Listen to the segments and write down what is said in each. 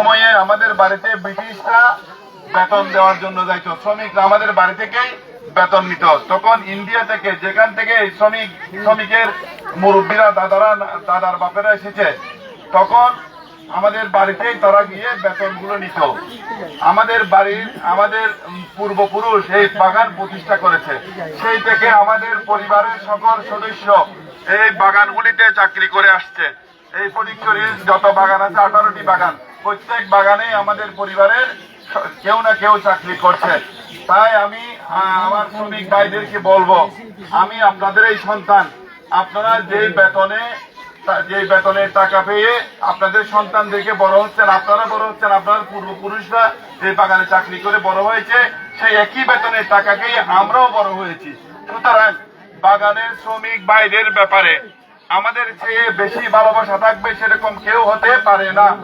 সময়ে আমাদের বাড়িতে ব্রিটিশরা বেতন দেওয়ার জন্য যাইতো। শ্রমিকরা আমাদের বাড়ি থেকেই বেতন নিত। তখন ইন্ডিয়া থেকে, যেখান থেকে শ্রমিক, শ্রমিকের মুরব্বীরা, দাদারা, দাদার বাপেরা এসেছে, তখন আমাদের বাড়িতেই তারা গিয়ে বেতনগুলো নিত। আমাদের বাড়ির আমাদের পূর্বপুরুষ এই বাগান প্রতিষ্ঠা করেছে। সেই থেকে আমাদের পরিবারের সকল সদস্য এই বাগানগুলিতে চাকরি করে আসছে। এই ফটিকছড়ির যত বাগান আছে, আঠারোটি বাগান। প্রত্যেক বাগানে আমাদের পরিবারের কেউ না কেউ চাকরি করছে। তাই আমি আমার শ্রমিক ভাইদেরকে বলব, আমি আপনাদের এই সন্তান। আপনারা যে বেতনে যে বেতনের টাকা পেয়ে আপনাদের সন্তানদেরকে বড় হচ্ছেন, আপনারা বড় হচ্ছেন, আপনার পূর্বপুরুষরা যে বাগানে চাকরি করে বড় হয়েছে, সেই একই বেতনের টাকাকেই আমরাও বড় হয়েছি। সুতরাং বাগানের শ্রমিক বাইরের ব্যাপারে আমাদের চেয়ে বেশি ভালোবাসা থাকবে সেরকম কেউ হতে পারে না।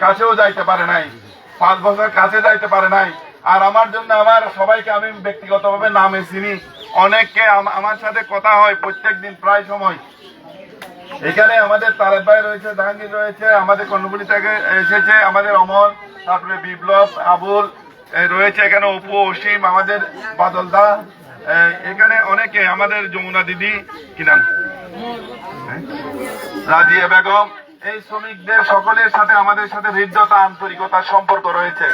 কাছেও যাইতে পারে নাই। পাঁচ বছর কাছে যাইতে পারে নাই। আর আমার জন্য আমার সবাইকে আমি ব্যক্তিগতভাবে নামে চিনি। অনেককে আমার সাথে কথা হয় প্রত্যেক দিন প্রায় সময়। এখানে আমাদের তারেক ভাই রয়েছে, জাহাঙ্গীর রয়েছে, আমাদের কর্ণগুলি থেকে এসেছে, আমাদের অমর তারপরে বিপ্লব, আবুল রয়েছে এখানে অপু, অসীম, আমাদের বাদলদা এখানে অনেকে, আমাদের যমুনা দিদি, কি নাম? রাজিয়া বেগম, এই শ্রমিকদের সকলের সাথে, আমাদের সাথে হৃদ্যতা আন্তরিকতার সম্পর্ক রয়েছে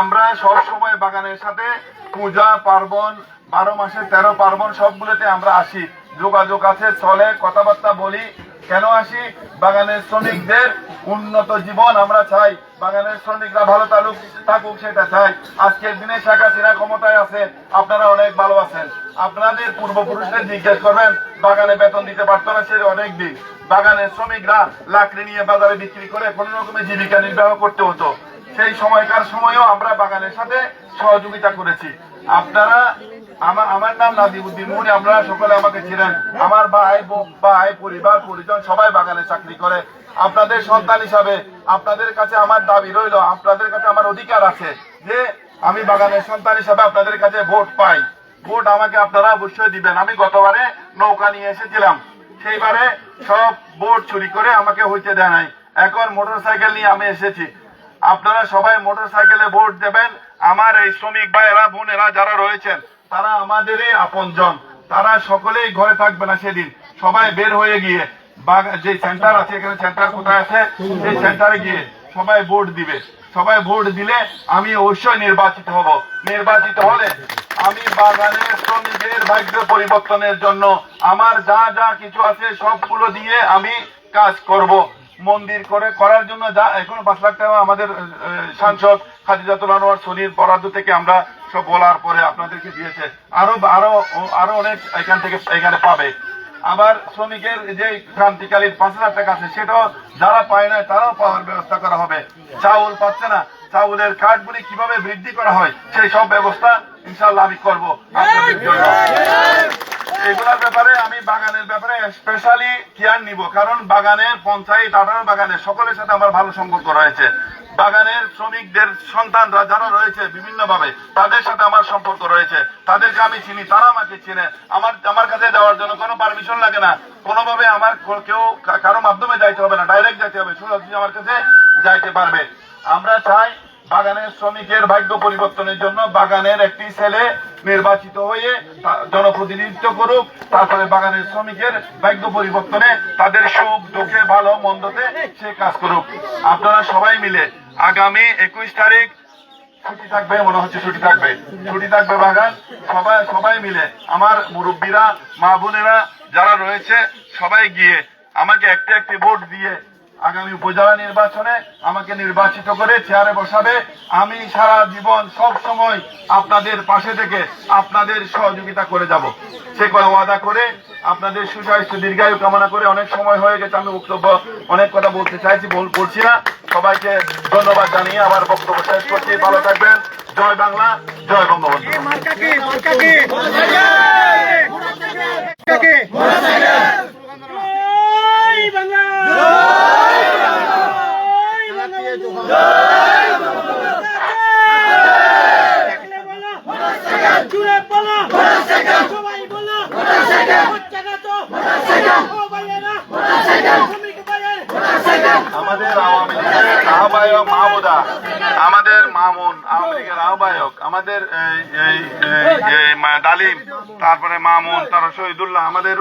আমরা সব সময় বাগানের সাথে, পূজা, পার্বণ, বারো মাসে তেরো পার্বণ সবগুলোতে আমরা আসি যোগাযোগ আছে, চলে, কথাবার্তা বলি কেন আসি? বাগানের শ্রমিকদের উন্নত জীবন আমরা চাই। বাগানের শ্রমিকরা ভালো তালুক থাকুক, সেটা চাই। আজকের দিনে শেখ হাসিনা ক্ষমতায় আছে আপনারা অনেক ভালো আছেন। আপনাদের পূর্বপুরুষদের জিজ্ঞেস করবেন, বাগানে বেতন দিতে পারতো না, সে অনেক দিন। বাগানের শ্রমিকরা লাকড়ি নিয়ে বাজারে বিক্রি করে কোন রকমের জীবিকা নির্বাহ করতে হতো। সেই সময়কার সময়ও আমরা বাগানের সাথে সহযোগিতা করেছি। আপনারা আমার আমার নাম নাদিবুদ্দিন মুনি আপনারা সকলে আমাকে ছিলেন আমার ভাই ভাই, পরিবার, পরিজন সবাই বাগানে চাকরি করে। আপনাদের সন্তান হিসাবে আপনাদের কাছে আমার দাবি রইল, আপনাদের কাছে আমার অধিকার আছে যে আমি বাগানের সন্তান হিসাবে আপনাদের কাছে ভোট পাই। ভোট আমাকে আপনারা অবশ্যই দিবেন। আমি গতবারে নৌকা নিয়ে এসেছিলাম। সেইবারে সব ভোট চুরি করে আমাকে হইতে দেয় নাই। এখন মোটর সাইকেল নিয়ে আমি এসেছি। আপনারা সবাই মোটর সাইকেলে ভোট দেবেন। আমার এই শ্রমিক ভাইয়েরা, বোনেরা যারা রয়েছেন, তারা আমাদেরই আপনজন। তারা সকলেই ঘরে থাকবে না সেদিন। সবাই বের হয়ে গিয়ে যে সেন্টার আছে, এখানে সেন্টার কোথায় আছে? সেই সেন্টারে গিয়ে সবাই ভোট দিবে। সবাই ভোট দিলে আমি অবশ্যই নির্বাচিত হব। নির্বাচিত হলে আমি বাগানের শ্রমিকের ভাগ্য পরিবর্তনের জন্য আমার যা যা কিছু আছে সবগুলো দিয়ে আমি কাজ করব। মন্দির করে, করার জন্য যা, এখন পাঁচ লাখ টাকা আমাদের সাংসদ খাদিজাতুল আনোয়ার সনির বরাদ্দ থেকে আমরা সব বলার পরে আপনাদেরকে দিয়েছে। আরও আরও আরও অনেক এখান থেকে, এখানে পাবে। আবার শ্রমিকের যে ক্রান্তিকালীন পাঁচ হাজার টাকা আছে, সেটাও যারা পায় না তারাও পাওয়ার ব্যবস্থা করা হবে। চাউল পাচ্ছে না। চাউলের কার্ডগুলি কীভাবে বৃদ্ধি করা হয়, সেই সব ব্যবস্থা ইনশাল্লাহ আমি করব আপনাদের জন্য। এগুলোর ব্যাপারে আমি বাগানের ব্যাপারে স্পেশালি কেয়ার নিব। কারণ বাগানের পঞ্চায়েত আঠারো বাগানের সকলের সাথে আমার ভালো সম্পর্ক রয়েছে। বাগানের শ্রমিকদের সন্তানরা যারা রয়েছে বিভিন্ন ভাবে তাদের সাথে আমার সম্পর্ক রয়েছে। তাদেরকে আমি চিনি, তারা আমাকে চিনে। আমার আমার কাছে যাওয়ার জন্য কোনো পারমিশন লাগে না। কোনোভাবে আমার কেউ কারও মাধ্যমে যাইতে হবে না ডাইরেক্ট যাইতে হবে। সোজাসুজি আমার কাছে যাইতে পারবে। আমরা চাই বাগানের শ্রমিকের ভাগ্য পরিবর্তনের জন্য বাগানের একটি ছেলে নির্বাচিত হয়ে জনপ্রতিনিধিত্ব করুক, তারপরে বাগানের শ্রমিকের ভাগ্য পরিবর্তনে তাদের সুখ, দুঃখে, ভালো, মন্দতে সে কাজ করুক। আপনারা সবাই মিলে আগামী একুশ তারিখ ছুটি থাকবে, মনে হচ্ছে ছুটি থাকবে। ছুটি থাকবে বাগান। সবাই সবাই মিলে আমার মুরব্বীরা, মা বোনেরা যারা রয়েছে, সবাই গিয়ে আমাকে একটি একটি ভোট দিয়ে আগামী উপজেলা নির্বাচনে আমাকে নির্বাচিত করে চেয়ারে বসাবে। আমি সারা জীবন সব সময় আপনাদের পাশে থেকে আপনাদের সহযোগিতা করে যাব। সে কথা ওয়াদা করে আপনাদের সুস্বাস্থ্য, দীর্ঘায়ু কামনা করে অনেক সময় হয়ে গেছে। আমি বক্তব্য, অনেক কথা বলতে চাইছি বল বলছি না। সবাইকে ধন্যবাদ জানিয়ে আমার বক্তব্য শেষ করছি। ভালো থাকবেন। জয় বাংলা, জয় বঙ্গবন্ধু। জুড়ে বলো। সবাই বলো। আমাদের আওয়ামী লীগের আহ্বায়ক আমাদের মামুন আওয়ামী লীগের আহ্বায়ক। আমাদের ডালিম তারপরে মামুন তারা শহীদুল্লাহ। আমাদের